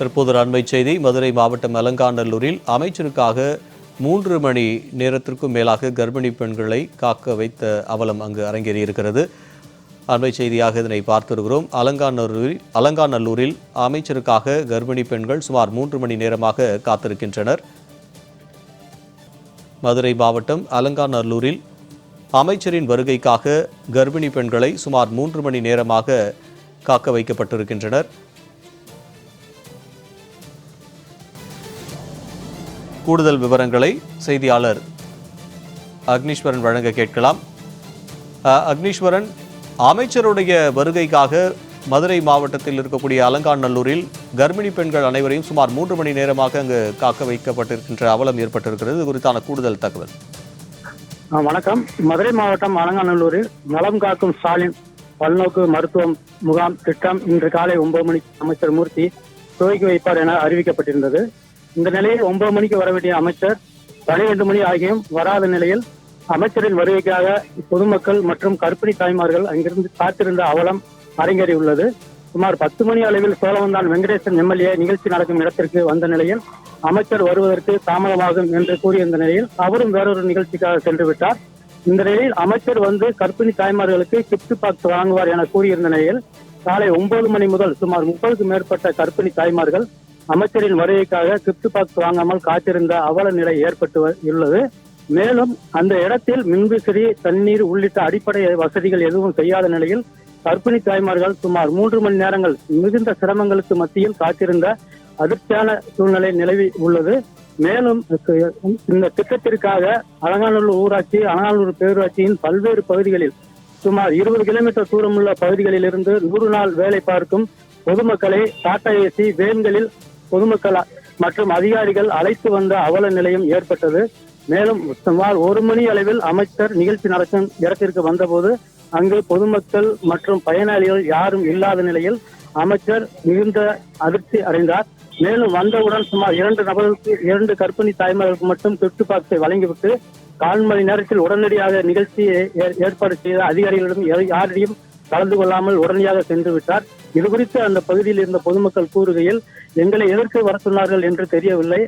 தற்போது அண்மை செய்தி. மதுரை மாவட்டம் அலங்காநல்லூரில் அமைச்சருக்காக மூன்று மணி நேரத்திற்கும் மேலாக கர்ப்பிணி பெண்களை காக்க வைத்த அவலம் அங்கு அரங்கேறியிருக்கிறது. அண்மை செய்தியாக இதனை பார்த்திருக்கிறோம் அலங்காநல்லூரில் அலங்காநல்லூரில் அமைச்சருக்காக கர்ப்பிணி பெண்கள் சுமார் மூன்று மணி நேரமாக காத்திருக்கின்றனர். மதுரை மாவட்டம் அலங்காநல்லூரில் அமைச்சரின் வருகைக்காக கர்ப்பிணி பெண்களை சுமார் மூன்று மணி நேரமாக காக்க வைக்கப்பட்டிருக்கின்றனர். கூடுதல் விவரங்களை செய்தியாளர் அக்னீஸ்வரன் வழங்க கேட்கலாம். அக்னீஸ்வரன் அமைச்சருடைய வருகைக்காக மதுரை மாவட்டத்தில் இருக்கக்கூடிய அலங்காநல்லூரில் கர்ப்பிணி பெண்கள் அனைவரையும் சுமார் மூன்று மணி நேரமாக அங்கு காக்க வைக்கப்பட்டிருக்கின்ற அவலம் ஏற்பட்டிருக்கிறது. குறித்தான கூடுதல் தகவல். வணக்கம். மதுரை மாவட்டம் அலங்காநல்லூரில் நலம் காக்கும் ஸ்டாலின் பல்நோக்கு மருத்துவம் முகாம் திட்டம் இன்று காலை ஒன்பது மணிக்கு அமைச்சர் மூர்த்தி துவக்கி வைப்பார் என அறிவிக்கப்பட்டிருந்தது. இந்த நிலையில் ஒன்பது மணிக்கு வர வேண்டிய அமைச்சர் பனிரெண்டு மணி ஆகியும் வராத நிலையில் அமைச்சரின் வருகைக்காக பொதுமக்கள் மற்றும் கர்ப்பிணி தாய்மார்கள் அங்கிருந்து காத்திருந்த அவலம் அரங்கேறியுள்ளது. சுமார் பத்து மணி அளவில் சோழவந்தான் வெங்கடேசன் எம்எல்ஏ நிகழ்ச்சி நடக்கும் இடத்திற்கு வந்த நிலையில் அமைச்சர் வருவதற்கு தாமதமாகும் என்று கூறியிருந்த நிலையில் அவரும் வேறொரு நிகழ்ச்சிக்காக சென்று விட்டார் இந்த நிலையில் அமைச்சர் வந்து கர்ப்பிணி தாய்மார்களுக்கு கிப்ட் பாக்ஸ் வழங்குவார் என கூறியிருந்த நிலையில் காலை ஒன்பது மணி முதல் சுமார் முப்பதுக்கும் மேற்பட்ட கர்ப்பிணி தாய்மார்கள் அமைச்சரின் வருகைக்காக கிப்ட் பாக்ஸ் வாங்காமல் காத்திருந்த அவல நிலை ஏற்பட்டு உள்ளது. மேலும் அந்த இடத்தில் மின்விசிறி தண்ணீர் உள்ளிட்ட அடிப்படை வசதிகள் எதுவும் செய்யாத நிலையில் கர்ப்பிணி தாய்மார்கள் சுமார் மூன்று மணி நேரங்கள் மிகுந்த சிரமங்களுக்கு மத்தியில் காத்திருந்த அதிர்ச்சியான சூழ்நிலை நிலவி உள்ளது. மேலும் இந்த திட்டத்திற்காக அலங்காநல்லூர் ஊராட்சி அலங்காநல்லூர் பேரூராட்சியின் பல்வேறு பகுதிகளில் சுமார் இருபது கிலோமீட்டர் தூரமுள்ள பகுதிகளில் இருந்து நூறு நாள் வேலை பார்க்கும் பொதுமக்களை டாடா ஏசி வேன்களில் பொதுமக்கள் மற்றும் அதிகாரிகள் அழைத்து வந்த அவல நிலையம் ஏற்பட்டது. மேலும் சுமார் ஒரு மணி அளவில் அமைச்சர் நிகழ்ச்சி நடக்கும் இடத்திற்கு வந்தபோது அங்கு பொதுமக்கள் மற்றும் பயனாளிகள் யாரும் இல்லாத நிலையில் அமைச்சர் மிகுந்த அதிர்ச்சி அடைந்தார். மேலும் வந்தவுடன் சுமார் இரண்டு நபர்களுக்கு இரண்டு கர்ப்பிணி தாய்மார்களுக்கு மட்டும் தொட்டு பாக்ஸை வழங்கிவிட்டு கால் மணி நேரத்தில் உடனடியாக நிகழ்ச்சியை ஏற்பாடு செய்த அதிகாரிகளிடம் யாரிடையும் கலந்து கொள்ளாமல் உடனடியாக சென்று விட்டார். இது குறித்து அந்த பகுதியில் இருந்த பொதுமக்கள் கூறுகையில் எங்களை எதற்கு வர சொன்னார்கள் என்று தெரியவில்லை.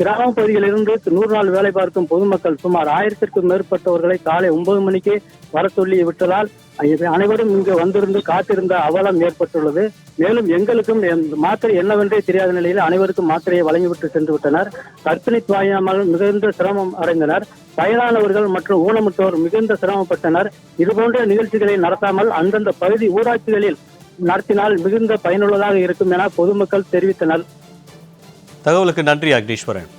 கிராம பகுதியிலிருந்து நூறு நாள் வேலை பார்க்கும் பொதுமக்கள் சுமார் ஆயிரத்திற்கும் மேற்பட்டவர்களை காலை ஒன்பது மணிக்கு வர சொல்லி விட்டதால் இது அனைவரும் இங்கு வந்திருந்து காத்திருந்த அவலம் ஏற்பட்டுள்ளது. மேலும் எங்களுக்கும் மாத்திரை என்னவென்றே தெரியாத நிலையில் அனைவருக்கும் மாத்திரையை வழங்கிவிட்டு சென்று விட்டனர். கர்ப்பிணி தாயாமல் மிகுந்த சிரமம் அடைந்தனர். வயதானவர்கள் மற்றும் ஊனமுற்றோர் மிகுந்த சிரமப்பட்டனர். இதுபோன்ற நிகழ்ச்சிகளை நடத்தாமல் அந்தந்த பகுதி ஊராட்சிகளில் நடத்தினால் மிகுந்த பயனுள்ளதாக இருக்கும் என பொதுமக்கள் தெரிவித்தனர். தகவலுக்கு நன்றி அக்னீஸ்வரன்.